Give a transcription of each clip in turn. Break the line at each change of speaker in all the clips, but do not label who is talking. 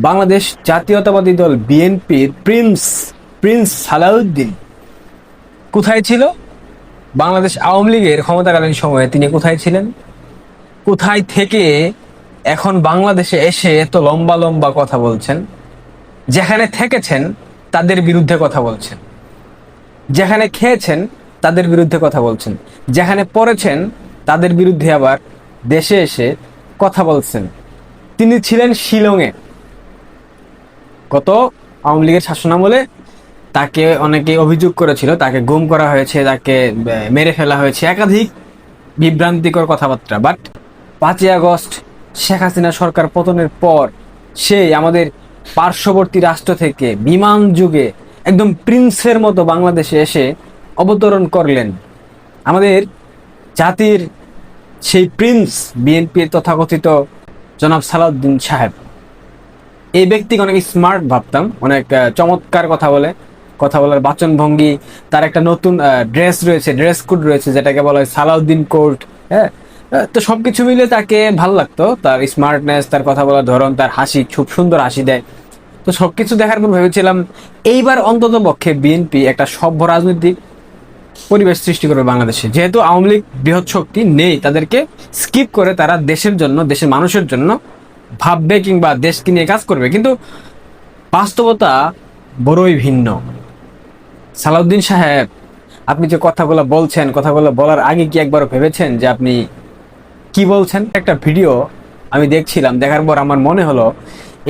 বাংলাদেশ জাতীয়তাবাদী দল বিএনপির প্রিন্স প্রিন্স সালাউদ্দিন। কোথায় ছিল? বাংলাদেশ আওয়ামী লীগের ক্ষমতাকালীন সময়ে তিনি কোথায় ছিলেন? কোথায় থেকে এখন বাংলাদেশে এসে এত লম্বা লম্বা কথা বলছেন? যেখানে থেকেছেন, তাদের বিরুদ্ধে কথা বলছেন। যেখানে খেয়েছেন, তাদের বিরুদ্ধে কথা বলছেন। যেখানে পড়েছেন, তাদের বিরুদ্ধে আবার দেশে এসে কথা বলছেন। তিনি ছিলেন শিলংয়ে। গত আওয়ামী লীগের শাসনামলে তাকে অনেকে অভিযোগ করেছিল, তাকে গুম করা হয়েছে, তাকে মেরে ফেলা হয়েছে, একাধিক বিভ্রান্তিকর কথাবার্তা। বাট পাঁচই আগস্ট শেখ হাসিনা সরকার পতনের পর সেই আমাদের পার্শ্ববর্তী রাষ্ট্র থেকে বিমান যুগে একদম প্রিন্সের মতো বাংলাদেশে এসে অবতরণ করলেন। আমাদের জাতির সেই প্রিন্স, বিএনপির তথাকথিত জনাব সালাউদ্দিন সাহেব। এই ব্যক্তিকে অনেক স্মার্ট ভাবতাম, অনেক চমৎকার কথা বলে, কথা বলার বাচন ভঙ্গি তার একটা নতুন ড্রেস রয়েছে ড্রেস কোড রয়েছে, যেটাকে বলা হয় সালাউদ্দিন কোর্ট হ্যাঁ? তো সবকিছু মিলে তাকে ভালো লাগতো, তার স্মার্টনেস তার কথা বলার ধরন, তার হাসি, খুব সুন্দর হাসি দেয়। তো সবকিছু দেখার পর ভেবেছিলাম, এইবার অন্তত পক্ষে বিএনপি একটা সভ্য রাজনৈতিক পরিবেশ সৃষ্টি করবে বাংলাদেশে। যেহেতু আওয়ামী লীগ বৃহৎ শক্তি নেই তাদেরকে স্কিপ করে তারা দেশের জন্য, দেশের মানুষের জন্য ভাববে কিংবা দেশকে নিয়ে কাজ করবে, কিন্তু বাস্তবতা বড়ই ভিন্ন। সালাউদ্দিন সাহেব, আপনি যে কথাগুলো বলছেন, কথাগুলো বলার আগে কি একবার ভেবেছেন যে আপনি কি বলছেন? একটা ভিডিও আমি দেখছিলাম, দেখার পর আমার মনে হলো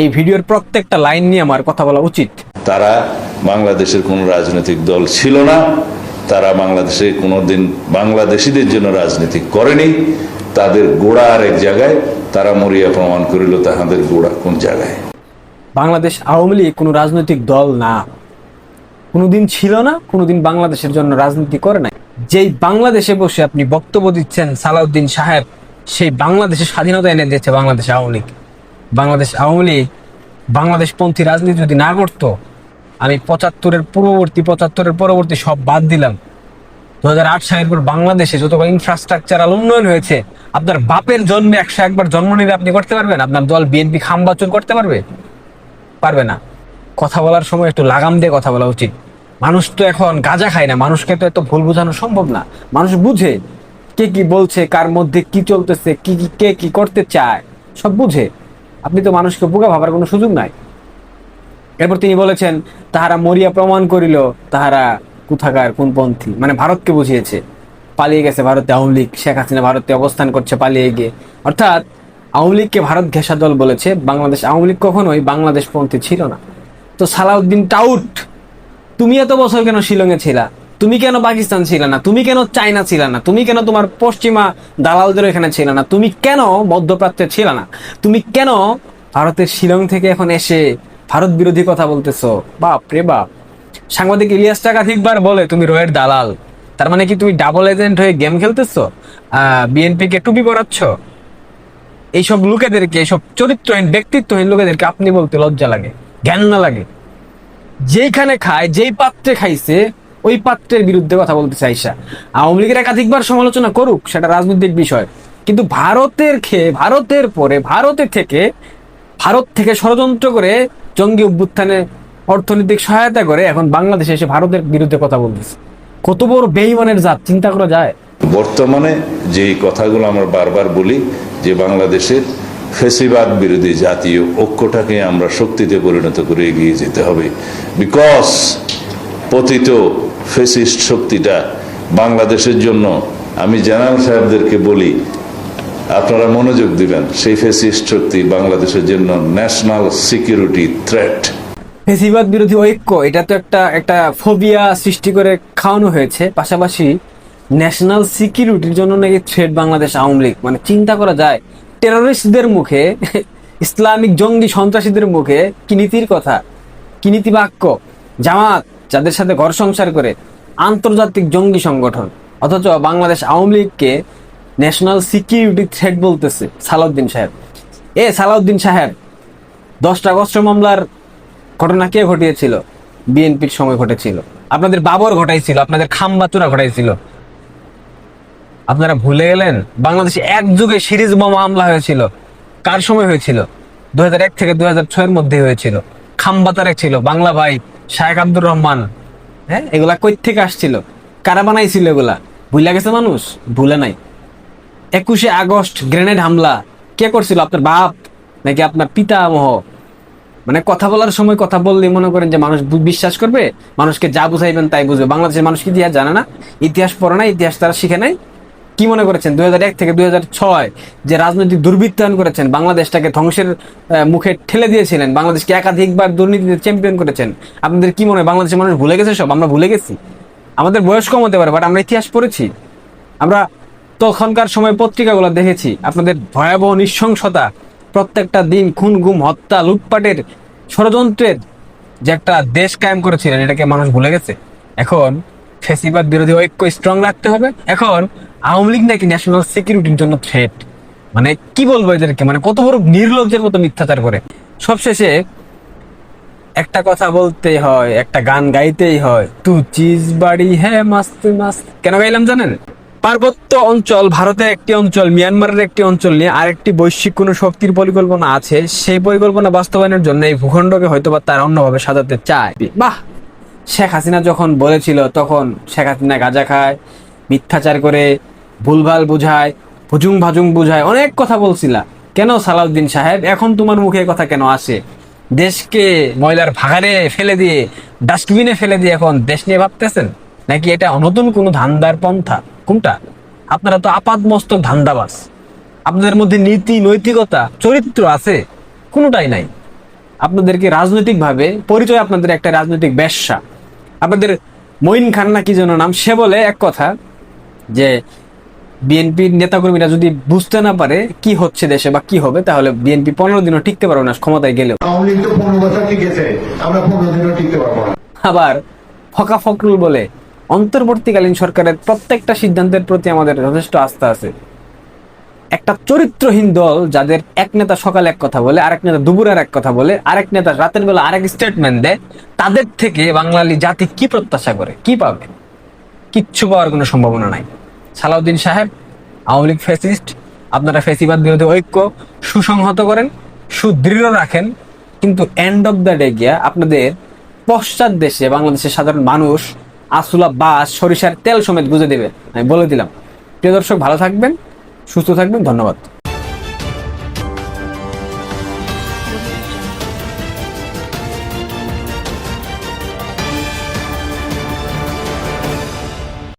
এই ভিডিওর প্রত্যেকটা লাইন নিয়ে আমার কথা বলা উচিত।
তারা বাংলাদেশের কোনো রাজনৈতিক দল ছিল না, তারা বাংলাদেশে কোনোদিন বাংলাদেশিদের জন্য রাজনীতি করেনি, তাদের গোড়া আর এক জায়গায় তারা মরিয়া প্রমাণ করিল তাহাদের গোড়া কোন জায়গায়?
বাংলাদেশ আওয়ামী লীগ কোনো রাজনৈতিক দল না। কোনোদিন ছিল না, কোনোদিন বাংলাদেশের জন্য রাজনীতি করে নাই। যেই বাংলাদেশে বসে আপনি বক্তব্য দিচ্ছেন সালাউদ্দিন সাহেব, সেই বাংলাদেশের স্বাধীনতা এনে দিয়েছে বাংলাদেশ আওয়ামী লীগ। বাংলাদেশ আওয়ামী লীগ বাংলাদেশপন্থী রাজনীতি যদি না করতো, আমি পঁচাত্তরের পূর্ববর্তী, পঁচাত্তরের পরবর্তী সব বাদ দিলাম। দু হাজার আট সালের পর বাংলাদেশে যত ইনফ্রাস্ট্রাকচারাল উন্নয়ন হয়েছে, আপনার বাপের জন্মে একশো একবার জন্ম নিলে আপনি করতে পারবেন? আপনার দল বিএনপি খামবাচন করতে পারবে? পারবে না। কথা বলার সময় একটু লাগাম দিয়ে কথা বলা উচিত। মানুষ তো এখন গাঁজা খায় না। মানুষকে তো এত ভুল বোঝানো সম্ভব না। মানুষ বুঝে কে কি বলছে, কার মধ্যে কি চলতেছে, কি কি, কে কি করতে চায়, সব বুঝে। আপনি তো মানুষকে বোকা ভাবার কোনো সুযোগ নাই। এরপর তিনি বলেছেন, তাহারা মরিয়া প্রমাণ করিল, তাহারা কোথাকার, কোন পন্থী? মানে ভারতকে বুঝিয়েছে। পালিয়ে গেছে ভারতে আওয়ামী লীগ। শেখ হাসিনা ভারতে অবস্থান করছে, পালিয়ে গিয়ে। অর্থাৎ আওয়ামী লীগকে ভারত ঘেঁষা দল বলেছে। বাংলাদেশ আওয়ামী লীগ কখনোই বাংলাদেশ পন্থী ছিল না। তো সালাউদ্দিন টাউট, তুমি এত বছর কেন শিলংয়ে ছিলা? তুমি কেন পাকিস্তান ছিল না? তুমি কেন চায়না ছিল না? তুমি কেন তোমার পশ্চিমা দালালদের এখানে ছিল না? তুমি কেন মধ্যপ্রাচ্যে ছিল না? তুমি কেন ভারতের শিলং থেকে এখন এসে ভারত বিরোধী কথা বলতেছো? বাপ রে বাপ। সাংবাদিক ইলিয়াস একাধিকবার বলে, তুমি রয়ের দালাল। তার মানে কি তুমি ডাবল এজেন্ট হয়ে গেম খেলতেছো? বিএনপি কে টুপি পরাচ্ছ? এইসব লোকেদেরকে, এইসব চরিত্রহীন, ব্যক্তিত্বহীন লোকেদেরকে আপনি বলতে লজ্জা লাগে জ্ঞান না লাগে। যেইখানে খায়, যেই পাত্রে খাইছে, ওই পাত্রের বিরুদ্ধে কথা বলতে চাইসা আওয়ামী লীগের একাধিকবার সমালোচনা করুক, সেটা রাজনৈতিক বিষয়। কিন্তু ভারতের খেয়ে, ভারতের পরে, ভারতে থেকে, ভারত থেকে ষড়যন্ত্র করে জঙ্গি অভ্যুত্থানে অর্থনৈতিক সহায়তা করে এখন বাংলাদেশে এসে ভারতের বিরুদ্ধে কথা বলতেছে। কত বড় বেইমানের জাত, চিন্তা করা যায়?
বর্তমানে যেই কথাগুলো আমরা বারবার বলি, যে বাংলাদেশের ফেসিবাদ বিরোধী জাতীয় ঐক্যটাকে আমরা শক্তিতে পরিণত করে এগিয়ে যেতে হবে। বিকজ পতিত ফেসিস্ট শক্তিটা বাংলাদেশের জন্য, আমি জেনারেল সাহেবদেরকে বলি, আপনারা মনোযোগ দিবেন, সেই ফেসিস্ট শক্তি বাংলাদেশের জন্য ন্যাশনাল সিকিউরিটি থ্রেট
ফেসিবাদ বিরোধী ঐক্য, এটা তো একটা একটা ফোবিয়া সৃষ্টি করে খাওয়ানো হয়েছে। পাশাপাশি ন্যাশনাল সিকিউরিটির জন্য নাকি থ্রেড বাংলাদেশ আওয়ামী লীগ। মানে চিন্তা করা যায় টেররিস্টদের মুখে, ইসলামিক জঙ্গি সন্ত্রাসীদের মুখে কি নীতির কথা? কি নীতি বাক্য? জামাত, যাদের সাথে ঘর সংসার করে, আন্তর্জাতিক জঙ্গি সংগঠন। অথচ বাংলাদেশ আওয়ামী লীগকে ন্যাশনাল সিকিউরিটি থ্রেড বলতেছে, সালাউদ্দিন সাহেব। এ সালাউদ্দিন সাহেব, দশটা আগস্ট মামলার ঘটনা কে ঘটিয়েছিল? বিএনপির সময় ঘটেছিল। আপনাদের বাবর ঘটাইছিল, আপনাদের খাম্বাচুরা ঘটাইছিল। আপনারা ভুলে গেলেন? বাংলাদেশে এক যুগে সিরিজ বোমা হামলা হয়েছিল। কার সময় হয়েছিল? দু থেকে দু ছয়ের মধ্যে হয়েছিল। খাম্বা তারেক ছিল। বাংলা ভাই, শায়েখ আব্দুর রহমান হ্যাঁ এগুলা কই থেকে আসছিল? কারা বানাইছিল এগুলা? ভুলে গেছে মানুষ? ভুলে নাই। একুশে আগস্ট গ্রেনেড হামলা। কে করছিল? আপনার বাপ নাকি আপনার পিতামহ? মানে কথা বলার সময় কথা বললে মনে করেন যে মানুষ বিশ্বাস করবে, মানুষকে যা বুঝাইবেন তাই বুঝবে। বাংলাদেশের মানুষ ইতিহাস জানে না? ইতিহাস পড়ে না ইতিহাস তারা শিখে নাই? কি মনে করেছেন? দুই থেকে দুই যে রাজনৈতিক দুর্বৃত্তায়ন করেছেন, বাংলাদেশটাকে ধ্বংসের মুখে ঠেলে দিয়েছিলেন, বাংলাদেশকে একাধিকবার দুর্নীতিতে চ্যাম্পিয়ন করেছেন। আপনাদের কি মনে হয়? বাংলাদেশের মানুষ ভুলে গেছে সব? আমরা ভুলে গেছি। আমাদের বয়স কম হতে পারে বাট আমরা ইতিহাস পড়েছি। আমরা তখনকার সময় পত্রিকাগুলো দেখেছি। আপনাদের ভয়াবহ নৃশংসতা, প্রত্যেকটা দিন খুন, গুম, হত্যা, লুটপাটের ষড়যন্ত্রের যে একটা দেশ কায়েম করেছিলেন, এটাকে মানুষ ভুলে গেছে। এখন ফেসিবাদ বিরোধী ঐক্য স্ট্রং রাখতে হবে। এখন আওয়ামী লীগ নাকি ন্যাশনাল সিকিউরিটির জন্য থ্রেট মানে কি বলব এদেরকে? মানে কত বড় নির্লজ্জের মতো মিথ্যাচার করে। সবশেষে একটা কথা বলতেই হয়, একটা গান গাইতেই হয় তু চিজ বাড়ি হ্যাঁ মাস্ত মাস্ত। কেন গাইলাম জানেন? পার্বত্য অঞ্চল, ভারতের একটি অঞ্চল, মিয়ানমারের একটি অঞ্চল নিয়ে আরেকটি বৈশ্বিক কোনো শক্তির পরিকল্পনা আছে, সেই পরিকল্পনা বাস্তবায়নের জন্য এই ভূখণ্ডকে হয়তোবা তার অন্যভাবে সাজাতে চায়। বাহ! শেখ হাসিনা যখন বলেছিল, তখন শেখ হাসিনা গাঁজা খায়, মিথ্যাচার করে, ভুলভাল বুঝায়, ভুজুং ভাজুং বুঝায়, অনেক কথা বলছিলা। কেন সালাউদ্দিন সাহেব? এখন তোমার মুখে কথা কেন আসে? দেশকে ময়লার ভাগারে ফেলে দিয়ে, ডাস্টবিনে ফেলে দিয়ে এখন দেশ নিয়ে ভাবতেছেন? নাকি এটা নতুন কোনো ধান্দার পন্থা? কোনটা আপনারা তো আপাত মস্তক ধান্দাবাস আপনাদের মধ্যে নীতি নৈতিকতা চরিত্র আছে কোনোটাই নাই। আপনাদেরকে রাজনৈতিকভাবে পরিচয় আপনাদের একটা রাজনৈতিক ব্যবসা। আপনাদের মঈন খান না কি যেন নাম সে বলে এক কথা যে বিএনপির নেতাকর্মীরা যদি বুঝতে না পারে কি হচ্ছে দেশে বা কি হবে তাহলে বিএনপি পনেরো দিনও টিকতে পারবে না ক্ষমতায় গেলেও। আবার ফকা ফখরুল বলে অন্তর্বর্তীকালীন সরকারের প্রত্যেকটা সিদ্ধান্তের প্রতি আমাদের যথেষ্ট আস্থা আছে। একটা চরিত্রহীন দল যাদের এক নেতা সকালে এক কথা বলে, আরেক নেতা দুপুরে এক কথা বলে, আরেক নেতা রাতের বেলা আরেক স্টেটমেন্ট দেয়, তাদের থেকে বাঙালি জাতি কি প্রত্যাশা করে? কি পাবে? কিচ্ছু পাওয়ার কোনো সম্ভাবনা নাই। সালাউদ্দিন সাহেব, আওয়ামী লীগ ফ্যাসিস্ট, আপনারা ফ্যাসিবাদ বিরোধী ঐক্য সুসংহত করেন, সুদৃঢ় রাখেন, কিন্তু এন্ড অফ দ্য ডে গিয়া আপনাদের পশ্চাৎ দেশে বাংলাদেশের সাধারণ মানুষ আসুলা বাস সরিষার তেল সমেত বুঝে দেবে। আমি বলে দিলাম। প্রিয় দর্শক, ভালো থাকবেন, সুস্থ থাকবেন, ধন্যবাদ।